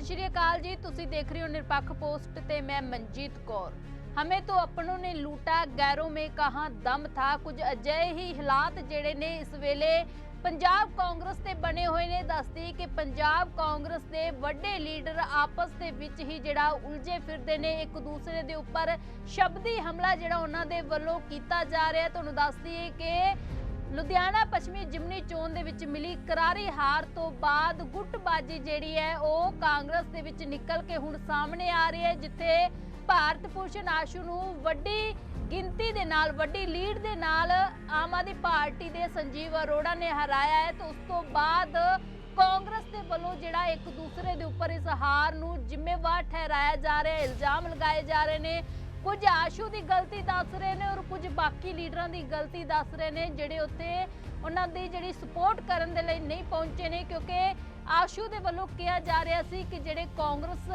ਸਤਿ ਸ਼੍ਰੀ ਅਕਾਲ ਜੀ। ਤੁਸੀਂ ਦੇਖ ਰਹੇ ਹੋ ਨਿਰਪੱਖ ਪੋਸਟ ਤੇ ਮੈਂ ਮਨਜੀਤ ਕੌਰ। ਹਮੇ ਤੋਂ ਆਪਣੋਂ ਨੇ ਲੂਟਾ, ਗੈਰੋਂ ਮੇ ਕਹਾਂ ਦਮ ਥਾ। ਕੁਝ ਅਜਿਹੇ ਹੀ ਹਾਲਾਤ ਜਿਹੜੇ ਨੇ ਇਸ ਵੇਲੇ ਪੰਜਾਬ ਕਾਂਗਰਸ ਤੇ ਬਣੇ ਹੋਏ ਨੇ। ਦੱਸਦੀ ਕਿ ਪੰਜਾਬ ਕਾਂਗਰਸ ਦੇ ਵੱਡੇ ਲੀਡਰ ਆਪਸ ਦੇ ਵਿੱਚ ਹੀ ਜਿਹੜਾ ਉਲਝੇ ਫਿਰਦੇ ਨੇ, ਇੱਕ ਦੂਸਰੇ ਦੇ ਉੱਪਰ ਸ਼ਬਦੀ ਹਮਲਾ ਜਿਹੜਾ ਉਹਨਾਂ ਦੇ ਵੱਲੋਂ ਕੀਤਾ ਜਾ ਰਿਹਾ। ਤੁਹਾਨੂੰ ਦੱਸਦੀ ਹੈ ਕਿ ਲੁਧਿਆਣਾ ਪੱਛਮੀ ਜਿਮਨੀ ਚੋਣ ਦੇ ਵਿੱਚ ਮਿਲੀ ਕਰਾਰੀ ਹਾਰ ਤੋਂ ਬਾਅਦ ਗੁੱਟਬਾਜੀ ਜਿਹੜੀ ਹੈ, ਉਹ ਕਾਂਗਰਸ ਦੇ ਵਿੱਚ ਨਿਕਲ ਕੇ ਹੁਣ ਸਾਹਮਣੇ ਆ ਰਹੀ ਹੈ, ਜਿੱਥੇ ਭਾਰਤ ਭੂਸ਼ਣ ਆਸ਼ੂ ਨੂੰ ਵੱਡੀ ਗਿਣਤੀ ਦੇ ਨਾਲ, ਵੱਡੀ ਲੀਡ ਦੇ ਨਾਲ ਆਮ ਆਦਮੀ ਪਾਰਟੀ ਦੇ ਸੰਜੀਵ ਅਰੋੜਾ ਨੇ ਹਰਾਇਆ ਹੈ। ਤੇ ਉਸ ਤੋਂ ਬਾਅਦ ਕਾਂਗਰਸ ਦੇ ਵੱਲੋਂ ਜਿਹੜਾ ਇੱਕ ਦੂਸਰੇ ਦੇ ਉੱਪਰ ਇਸ ਹਾਰ ਨੂੰ ਜ਼ਿੰਮੇਵਾਰ ਠਹਿਰਾਇਆ ਜਾ ਰਿਹਾ ਹੈ, ਇਲਜ਼ਾਮ ਲਗਾਏ ਜਾ ਰਹੇ ਨੇ। ਕੁਝ ਆਸ਼ੂ ਦੀ ਗਲਤੀ ਦੱਸ ਰਹੇ ਨੇ ਔਰ ਕੁਝ ਬਾਕੀ ਲੀਡਰਾਂ ਦੀ ਗਲਤੀ ਦੱਸ ਰਹੇ ਨੇ ਜਿਹੜੇ ਉੱਥੇ ਉਹਨਾਂ ਦੀ ਜਿਹੜੀ ਸਪੋਰਟ ਕਰਨ ਦੇ ਲਈ ਨਹੀਂ ਪਹੁੰਚੇ ਨੇ, ਕਿਉਂਕਿ ਆਸ਼ੂ ਦੇ ਵੱਲੋਂ ਕਿਹਾ ਜਾ ਰਿਹਾ ਸੀ ਕਿ ਜਿਹੜੇ ਕਾਂਗਰਸ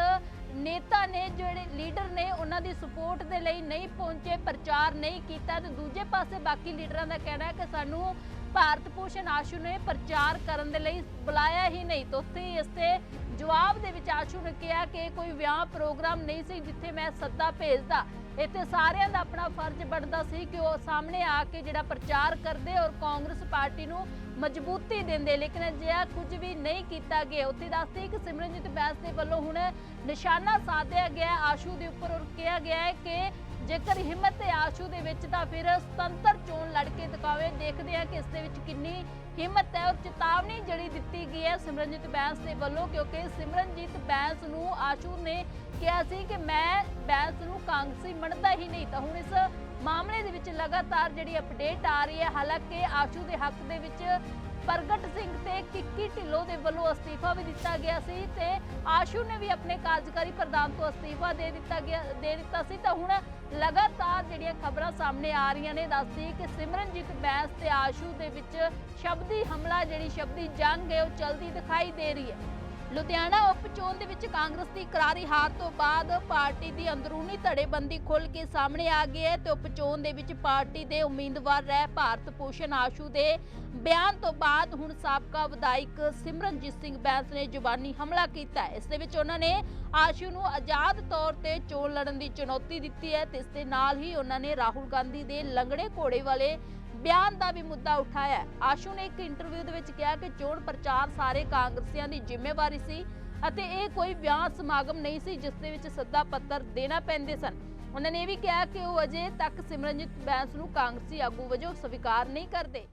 ਨੇਤਾ ਨੇ, ਜਿਹੜੇ ਲੀਡਰ ਨੇ, ਉਹਨਾਂ ਦੀ ਸਪੋਰਟ ਦੇ ਲਈ ਨਹੀਂ ਪਹੁੰਚੇ, ਪ੍ਰਚਾਰ ਨਹੀਂ ਕੀਤਾ ਤੇ ਦੂਜੇ ਪਾਸੇ ਬਾਕੀ ਲੀਡਰਾਂ ਦਾ ਕਹਿਣਾ ਹੈ ਕਿ ਸਾਨੂੰ ਭਾਰਤ ਭੂਸ਼ਣ ਆਸ਼ੂ ਨੇ ਪ੍ਰਚਾਰ ਕਰਨ ਦੇ ਲਈ ਬੁਲਾਇਆ ਹੀ ਨਹੀਂ। ਤਾਂ ਉੱਥੇ ਇਸ ਤੇ ਜਵਾਬ ਦੇ ਵਿੱਚ ਆਸ਼ੂ ਨੇ ਕਿਹਾ ਕਿ ਕੋਈ ਵਿਆਹ ਪ੍ਰੋਗਰਾਮ ਨਹੀਂ ਸੀ ਜਿੱਥੇ ਮੈਂ ਸੱਦਾ ਭੇਜਦਾ। ਇੱਥੇ ਸਾਰਿਆਂ ਦਾ ਆਪਣਾ ਫਰਜ਼ ਬਣਦਾ ਸੀ ਕਿ ਉਹ ਸਾਹਮਣੇ ਆ ਕੇ ਜਿਹੜਾ ਪ੍ਰਚਾਰ ਕਰਦੇ ਔਰ ਕਾਂਗਰਸ ਪਾਰਟੀ ਨੂੰ ਮਜ਼ਬੂਤੀ ਦਿੰਦੇ ਲੇਕਿਨ ਅਜਿਹਾ ਕੁਝ ਵੀ ਨਹੀਂ ਕੀਤਾ ਗਿਆ। ਉੱਥੇ ਦੱਸਦੇ ਕਿ ਸਿਮਰਨਜੀਤ ਬੈਂਸ ਦੇ ਵੱਲੋਂ ਹੁਣ ਨਿਸ਼ਾਨਾ ਸਾਧਿਆ ਗਿਆ ਆਸ਼ੂ ਦੇ ਉੱਪਰ ਔਰ ਕਿਹਾ ਗਿਆ ਹੈ ਕਿ ਜੇਕਰ ਹਿੰਮਤ ਹੈ ਆਸ਼ੂ ਦੇ ਵਿੱਚ ਤਾਂ ਫਿਰ ਸੁਤੰਤਰ ਚੋਣ ਲੜ ਕੇ ਦਿਖਾਵੇ। ਦੇਖਦੇ ਆ ਕਿ ਇਸ ਦੇ ਵਿੱਚ ਕਿੰਨੀ ਹਿੰਮਤ ਹੈ ਔਰ ਚੇਤਾਵਨੀ ਜਿਹੜੀ ਦਿੱਤੀ ਗਈ ਹੈ ਸਿਮਰਨਜੀਤ ਬੈਂਸ ਦੇ ਵੱਲੋਂ, ਕਿਉਂਕਿ ਸਿਮਰਨਜੀਤ ਬੈਂਸ ਨੂੰ ਆਸ਼ੂ ਨੇ ਕਿਹਾ ਸੀ ਕਿ ਮੈਂ ਬੈਂਸ ਨੂੰ ਕਾਂਗਰਸੀ ਮੰਨਦਾ ਹੀ ਨਹੀਂ। ਤਾਂ ਹੁਣ ਇਸ ਮਾਮਲੇ ਦੇ ਵਿੱਚ ਲਗਾਤਾਰ ਜਿਹੜੀ ਅਪਡੇਟ ਆ ਰਹੀ ਹੈ, ਹਾਲਾਂਕਿ ਆਸ਼ੂ ਦੇ ਹੱਕ ਦੇ ਵਿੱਚ ਪ੍ਰਗਟ ਸਿੰਘ ਤੇ ਕਿੱਕੀ ਢਿੱਲੋਂ ਦੇ ਵੱਲੋਂ ਅਸਤੀਫਾ ਵੀ ਦਿੱਤਾ ਗਿਆ ਸੀ ਤੇ ਆਸ਼ੂ ਨੇ ਵੀ ਆਪਣੇ ਕਾਰਜਕਾਰੀ ਪ੍ਰਧਾਨ ਤੋਂ ਅਸਤੀਫਾ ਦੇ ਦਿੱਤਾ ਗਿਆ, ਦੇ ਦਿੱਤਾ ਸੀ। ਤਾਂ ਹੁਣ ਲਗਾਤਾਰ ਜਿਹੜੀਆਂ ਖਬਰਾਂ ਸਾਹਮਣੇ ਆ ਰਹੀਆਂ ਨੇ, ਦੱਸਦੀ ਕਿ ਸਿਮਰਨਜੀਤ ਬੈਂਸ ਤੇ ਆਸ਼ੂ ਦੇ ਵਿੱਚ ਸ਼ਬਦ ਹਮਲਾ ਜਿਹੜੀ ਸ਼ਬਦੀ ਜੰਗ ਹੈ, ਉਹ ਚਲਦੀ ਦਿਖਾਈ ਦੇ ਰਹੀ ਹੈ। ਲੁਧਿਆਣਾ ਉਪ ਦੇ ਵਿੱਚ ਕਾਂਗਰਸ ਦੀ ਕਰਾਰੀ ਹਾਰ ਤੋਂ ਬਾਅਦ ਪਾਰਟੀ ਦੀ ਅੰਦਰੂਨੀ ਧੜੇਬੰਦੀ ਖੁੱਲ ਕੇ ਸਾਹਮਣੇ ਆ ਗਈ ਹੈ ਤੇ ਉਪ ਦੇ ਵਿੱਚ ਪਾਰਟੀ ਦੇ ਉਮੀਦਵਾਰ ਰਹਿ ਭਾਰਤ ਭੂਸ਼ਣ ਆਸ਼ੂ ਦੇ ਬਿਆਨ ਤੋਂ ਬਾਅਦ ਹੁਣ ਸਾਬਕਾ ਵਿਧਾਇਕ ਸਿਮਰਨਜੀਤ ਸਿੰਘ ਬੈਂਸ ਨੇ ਜ਼ੁਬਾਨੀ ਹਮਲਾ ਕੀਤਾ ਹੈ। ਇਸ ਦੇ ਵਿੱਚ ਉਹਨਾਂ ਨੇ ਆਸ਼ੂ ਨੂੰ ਆਜ਼ਾਦ ਤੌਰ ਤੇ ਚੋਣ ਲੜਨ ਦੀ ਚੁਣੌਤੀ ਦਿੱਤੀ ਹੈ ਤੇ ਇਸ ਦੇ ਨਾਲ ਹੀ ਉਹਨਾਂ ਨੇ ਰਾਹੁਲ ਗਾਂਧੀ ਦੇ ਲੰਗੜੇ ਘੋੜੇ ਵਾਲੇ ਬਿਆਨ ਦਾ ਵੀ ਮੁੱਦਾ ਉਠਾਇਆ ਆਸ਼ੂ ਨੇ ਇੱਕ ਇੰਟਰਵਿਊ ਦੇ ਵਿੱਚ ਕਿਹਾ ਕਿ ਚੋਣ ਪ੍ਰਚਾਰ ਸਾਰੇ ਕਾਂਗਰਸੀਆਂ ਦੀ ਜ਼ਿੰਮੇਵਾਰੀ ਸੀ ਅਤੇ ਇਹ ਕੋਈ ਵਿਆਹ ਸਮਾਗਮ ਨਹੀਂ ਸੀ, ਜਿਸ ਦੇ ਵਿੱਚ ਸੱਦਾ ਪੱਤਰ ਦੇਣਾ ਪੈਂਦੇ ਸਨ। ਉਹਨਾਂ ਨੇ ਇਹ ਵੀ ਕਿਹਾ ਕਿ ਉਹ ਅਜੇ ਤੱਕ ਸਿਮਰਨਜੀਤ ਬੈਂਸ ਨੂੰ ਕਾਂਗਰਸੀ ਆਗੂ ਵਜੋਂ ਸਵੀਕਾਰ ਨਹੀਂ ਕਰਦੇ।